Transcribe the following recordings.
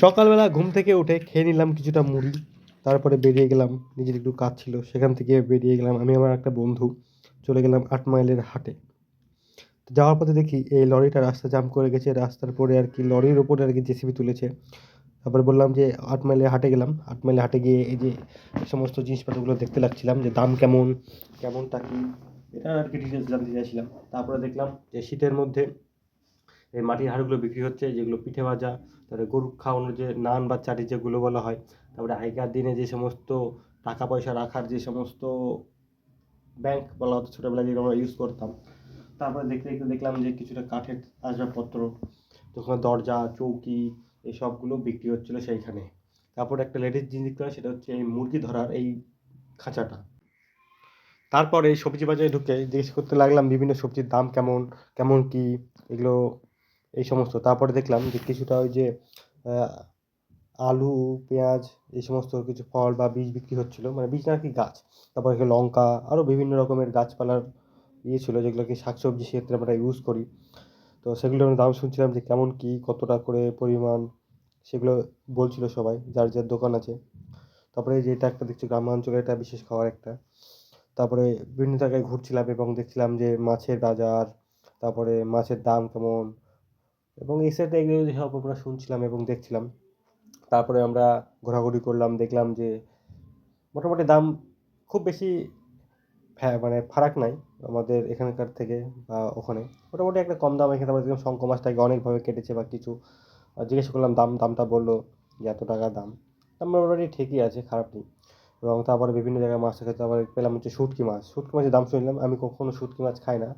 সকালবেলা ঘুম থেকে উঠে খেয়ে নিলাম কিছুটা মুড়ি, তারপরে বেরিয়ে গেলাম, নিজের একটু কাজ ছিল, সেখান থেকে বেরিয়ে গেলাম, আমি আমার একটা বন্ধু, চলে গেলাম আট মাইলের হাটে। যাওয়ার পথে দেখি এই লরিটা রাস্তা জাম করে গেছে, রাস্তার পরে আর কি, লরির ওপরে আর কি জেসিবি তুলেছে। তারপরে বললাম যে আট মাইলে হাটে গেলাম, আট মাইলে হাটে গিয়ে এই যে সমস্ত জিনিসপত্রগুলো দেখতে লাগছিলাম, যে দাম কেমন, কেমনটা কি এটা আর কি ডিটেলস জানতে চাইছিলাম। তারপরে দেখলাম যে শীতের মধ্যে এই মাটির হাড়গুলো বিক্রি হচ্ছে, যেগুলো পিঠে ভাজা, তারপরে গরু খাওয়ানোর যে নান বা চাটি যেগুলো বলা হয়, তারপরে আগেকার দিনে যে সমস্ত টাকা পয়সা রাখার যে সমস্ত ব্যাংক বলা হতো ছোটোবেলায় যেগুলো আমরা ইউজ করতাম, তারপরে দেখতে দেখতে দেখলাম যে কিছুটা কাঠের আসবাবপত্র, যখন দরজা, চৌকি এই সবগুলো বিক্রি হচ্ছিল সেইখানে। তারপর একটা লেডিস জিনিস দেখতে সেটা হচ্ছে এই মুরগি ধরার এই খাঁচাটা। তারপরে এই সবজি বাজারে ঢুকে জিজ্ঞেস করতে লাগলাম বিভিন্ন সবজির দাম কেমন কেমন কি, এগুলো এই সমস্ত। তারপরে দেখলাম যে কিছুটা ওই যে আলু, পেঁয়াজ এই সমস্ত কিছু ফল বা বীজ বিক্রি হচ্ছিল। মানে বীজ না কি, গাছ। তারপরে লঙ্কা আরও বিভিন্ন রকমের গাছপালার ইয়ে ছিল যেগুলোকে শাকসবজি সেক্ষেত্রে আমরা ইউজ করি। তো সেগুলোর দাম শুনছিলাম যে কেমন কি, কতটা করে পরিমাণ, সেগুলো বলছিল সবাই, যার যার দোকান আছে। তারপরে যে এটা একটা দেখছি গ্রামাঞ্চলে এটা বিশেষ খাবার একটা। তারপরে বিভিন্ন জায়গায় ঘুরছিলাম এবং দেখছিলাম যে মাছের বাজার, তারপরে মাছের দাম কেমন এবং এই সাইডে এগুলো সব আমরা শুনছিলাম এবং দেখছিলাম। তারপরে আমরা ঘোরাঘুরি করলাম, দেখলাম যে মোটামুটি দাম খুব বেশি হ্যাঁ মানে ফারাক নাই আমাদের এখানকার থেকে বা ওখানে। মোটামুটি একটা কম দাম এখানে আমরা দেখলাম শঙ্খ মাছটাকে অনেকভাবে কেটেছে বা কিছু জিজ্ঞেস করলাম দাম, দামটা বলল যে এত টাকা দাম। মোটামুটি ঠিকই আছে, খারাপ নেই। এবং তারপরে বিভিন্ন জায়গায় মাছ থাকে তারপরে পেলাম হচ্ছে শুটকি মাছ। শুটকি মাছের দাম শুনলাম, আমি কখনো শুটকি মাছ খাই না।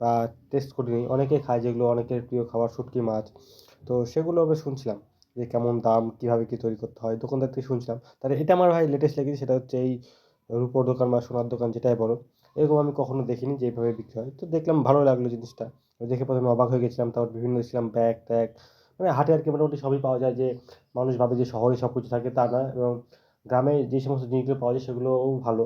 বা টেস্ট করিনি অনেকে খায় যেগুলো অনেকের প্রিয় খাবার, শুটকি মাছ। তো সেগুলো আমি শুনছিলাম যে কেমন দাম, কীভাবে কী তৈরি করতে হয়, দোকানদার থেকে শুনছিলাম। তাহলে এটা আমার ভাই লেটেস্ট লেগেছে, সেটা হচ্ছে এই রূপোর দোকান বা সোনার দোকান যেটাই বলো। এরকম আমি কখনো দেখিনি যে এইভাবে বিক্রি হয়। তো দেখলাম ভালো লাগল জিনিসটা। দেখে প্রথমে অবাক হয়ে গেছিলাম, তারপর বিভিন্ন দেখছিলাম ব্যাগ ট্যাগ মানে হাটে আর কি মোটামুটি সবই পাওয়া যায় যে মানুষ ভাবে যে শহরে সব কিছু থাকে তা না। এবং গ্রামে যে সমস্ত জিনিসগুলো পাওয়া যায় সেগুলোও ভালো।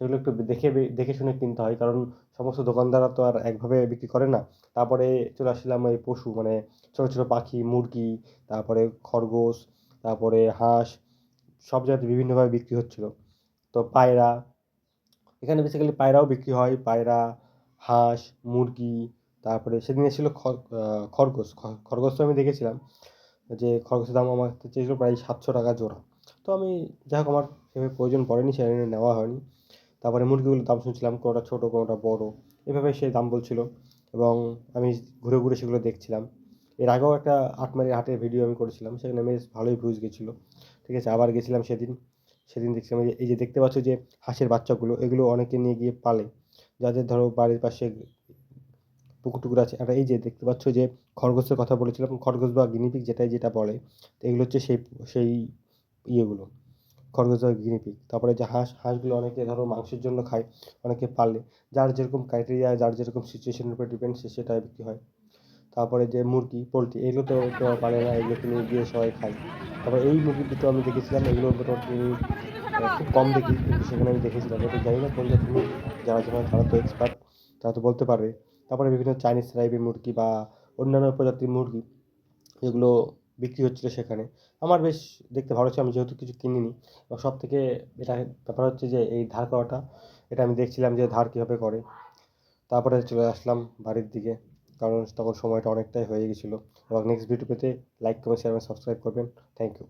সেগুলো একটু দেখে দেখে শুনে কিনতে হয়। কারণ সমস্ত দোকানদাররা তো আর একভাবে বিক্রি করে না। তারপরে চলে আসলাম এই পশু মানে ছোটো ছোটো পাখি, মুরগি, তারপরে খরগোশ, তারপরে হাঁস, সব জায়গাতে বিভিন্নভাবে বিক্রি হচ্ছিল। তো পায়রা, এখানে বেসিক্যালি পায়রাও বিক্রি হয়। পায়রা, হাঁস, মুরগি, তারপরে সেদিন এসেছিল খরগোশ। খরগোশ তো আমি দেখেছিলাম যে খরগোশের দাম আমার চেয়েছিল প্রায় সাতশো টাকা জোড়া। তো আমি যাই হোক, আমার সেভাবে প্রয়োজন পড়েনি সেটা নিয়ে নেওয়া হয়নি। তারপরে মুরগিগুলোর দাম শুনছিলাম কোনোটা ছোটো কোনোটা বড়। এভাবে সে দাম বলছিল এবং আমি ঘুরে ঘুরে সেগুলো দেখছিলাম। এর আগেও একটা আটমারি হাটের ভিডিও আমি করেছিলাম, সেখানে বেশ ভালোই ভিউজ গেছিল। ঠিক আছে, আবার গেছিলাম সেদিন। সেদিন দেখছিলাম এই যে- দেখতে পাচ্ছ যে, হাঁসের বাচ্চাগুলো, এগুলো অনেকে নিয়ে গিয়ে পালে। যাদের ধরো বাড়ির পাশে পুকুর টুকুর আছে, আর এই যে দেখতে পাচ্ছ যে, খরগোশের কথা বলেছিলাম, খরগোশ বা গিনিপিগ যেটাই যেটা বলে, তো এগুলো হচ্ছে সেই সেই ইয়েগুলো। খরগোশ বা গিনিপিগ তারপরে যে হাঁস, হাঁসগুলো অনেকে ধরো মাংসের জন্য খায়, অনেকে পালে। যার যেরকম ক্রাইটেরিয়া যার যেরকম সিচুয়েশনের উপর ডিপেন্ড সে সেটাই বিক্রি হয়। তারপরে যে মুরগি, পোলট্রি, এগুলো তো কেউ পারে না এগুলোকে নিয়ে গিয়ে সবাই খায়। তারপরে এই মুরগি দুটো আমি দেখেছিলাম এগুলো মোটামুটি খুব কম দেখি, কিন্তু সেখানে আমি দেখেছিলাম। এটা জানি না কোন মুরগি, যারা যারা তারা তো এক্সপার্ট তারা তো বলতে পারবে। তারপরে বিভিন্ন চাইনিজ টাইপের মুরগি বা অন্যান্য প্রজাতির মুরগি, এগুলো বিক্রি হচ্ছিল সেখানে। আমার বেশ দেখতে ভালো ছিল, আমি যেহেতু কিছু কিনিনি। এবং সব থেকে এটা ব্যাপার হচ্ছে যে, এই ধার করাটা, এটা আমি দেখছিলাম যে ধার কীভাবে করে। তারপরে চলে আসলাম বাড়ির দিকে, কারণ তখন সময়টা অনেকটাই হয়ে গেছিল। এবং নেক্সট ভিডিও পেতে লাইক কমেন্ট শেয়ার এবং সাবস্ক্রাইব করবেন। Thank you